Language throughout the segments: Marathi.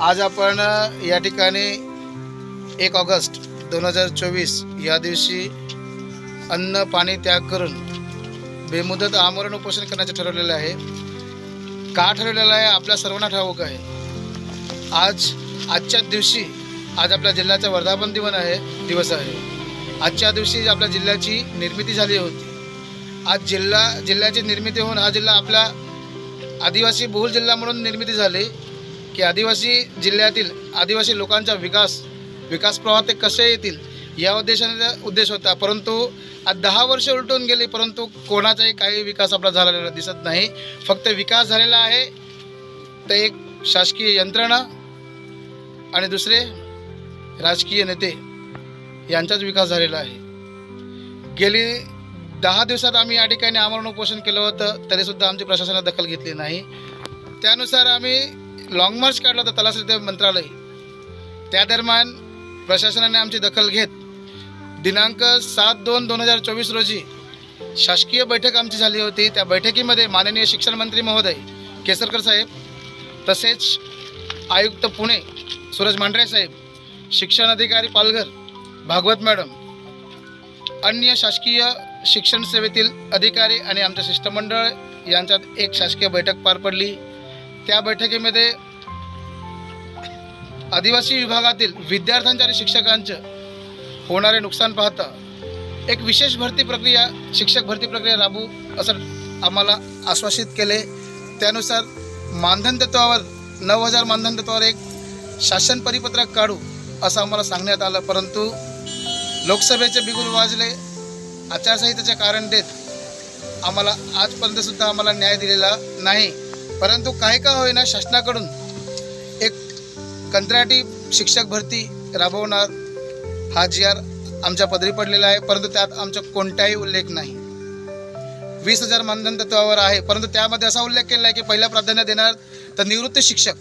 आज आपण या ठिकाणी एक ऑगस्ट दोन हजार चोवीस या दिवशी अन्न पाणी त्याग करून बेमुदत आमरण उपोषण करण्याचे ठरवलेलं आहे. का ठरवलेलं आहे? आपल्या सर्वांना ठाऊक आहे. आज आजच्याच दिवशी आज आपल्या जिल्ह्याचा वर्धापन दिवन आहे दिवस आहे. आजच्या दिवशी आपल्या जिल्ह्याची निर्मिती झाली होती. आज जिल्हा जिल्ह्याची निर्मिती होऊन हा जिल्हा आपला आदिवासी बहुल जिल्हा म्हणून निर्मिती झाली की आदिवासी जिल्ह्यातील आदिवासी लोकांचा विकास विकास प्रवाह ते कसे येतील या उद्देशाने उद्देश होता. परंतु आज दहा वर्ष उलटून गेली परंतु कोणाचाही काही विकास आपला झालेला दिसत नाही. फक्त विकास झालेला आहे तर एक शासकीय यंत्रणा आणि दुसरे राजकीय नेते यांचाच विकास झालेला आहे. गेली दहा दिवसात आम्ही या ठिकाणी आमरण उपोषण केलं होतं तरीसुद्धा आमची प्रशासनात दखल घेतली नाही. त्यानुसार आम्ही लाँग मार्च काढला होता तलासरी मंत्रालय. त्या दरम्यान प्रशासनाने आमची दखल घेत दिनांक सात दोन दोन हजार चोवीस रोजी शासकीय बैठक आमची झाली होती. त्या बैठकीमध्ये माननीय शिक्षण मंत्री महोदय केसरकर साहेब तसेच आयुक्त पुणे सूरज मांढरे साहेब शिक्षण अधिकारी पालघर भागवत मॅडम अन्य शासकीय शिक्षण सेवेतील अधिकारी आणि आमचे शिष्टमंडळ यांच्यात एक शासकीय बैठक पार पडली. त्या बैठकीमध्ये आदिवासी विभागातील विद्यार्थ्यांच्या आणि शिक्षकांचं होणारे नुकसान पाहता एक विशेष भरती प्रक्रिया शिक्षक भरती प्रक्रिया राबू असं आम्हाला आश्वासित केले. त्यानुसार मानधन तत्वावर नऊ हजार मानधन तत्वावर एक शासन परिपत्रक काढू असं आम्हाला सांगण्यात आलं. परंतु लोकसभेचे बिगुल वाजले. आचारसंहितेचे कारण देत आम्हाला आजपर्यंत सुद्धा आम्हाला न्याय दिलेला नाही. परंतु काही का होईना शासनाकडून एक कंत्राटी शिक्षक भरती राबवणार हा जी आर आमच्या पदरी पडलेला आहे. परंतु त्यात आमचा कोणताही उल्लेख नाही. वीस हजार मानधन तत्वावर आहे. परंतु त्यामध्ये असा उल्लेख केला आहे की पहिलं प्राधान्य देणार तर निवृत्त शिक्षक.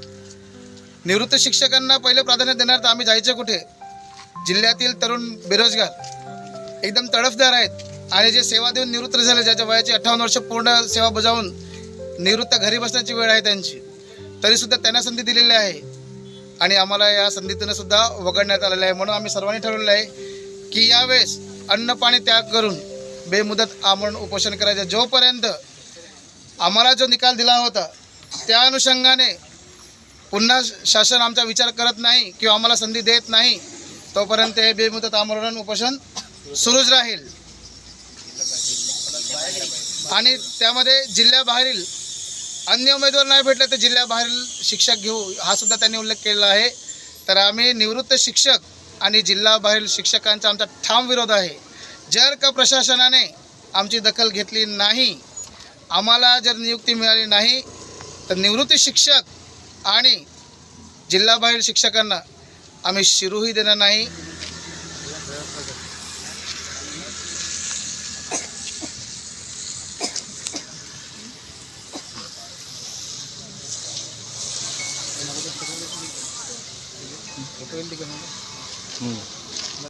निवृत्त शिक्षकांना पहिलं प्राधान्य देणार तर आम्ही जायचं कुठे? जिल्ह्यातील तरुण बेरोजगार. एकदम तडफदार आहेत. आणि जे सेवा देऊन निवृत्त झाले ज्याच्या वयाची अठ्ठावन्न वर्ष पूर्ण सेवा बजावून निवृत्त घरी बसण्याची वेळ आहे त्यांची. तरीसुद्धा त्यांना संधी दिलेली आहे. आणि आम्हाला या संधीतून सुद्धा वगळण्यात आलेलं आहे. म्हणून आम्ही सर्वांनी ठरवलेलं आहे की यावेळेस अन्न पाणी त्याग करून बेमुदत आमरण उपोषण करायचं. जोपर्यंत आम्हाला जो निकाल दिला होता त्या अनुषंगाने पुन्हा शासन आमचा विचार करत नाही किंवा आम्हाला संधी देत नाही तोपर्यंत हे बेमुदत आमरण उपोषण सुरूच राहील. आणि त्यामध्ये जिल्ह्याबाहेरील अन्य उमेदवार नाही भेटले तर जिल्ह्याबाहेरील शिक्षक घेऊ हा सुद्धा त्यांनी उल्लेख केलेला आहे. तर आम्ही निवृत्त शिक्षक आणि जिल्हाबाहेरील शिक्षकांचा आमचा ठाम विरोध आहे. जर का प्रशासनाने आमची दखल घेतली नाही आम्हाला जर नियुक्ती मिळाली नाही तर निवृत्त शिक्षक आणि जिल्हाबाहेर शिक्षकांना आम्ही शिरूही देणार नाही. போட்டு வேண்டிக்கணும் ம்.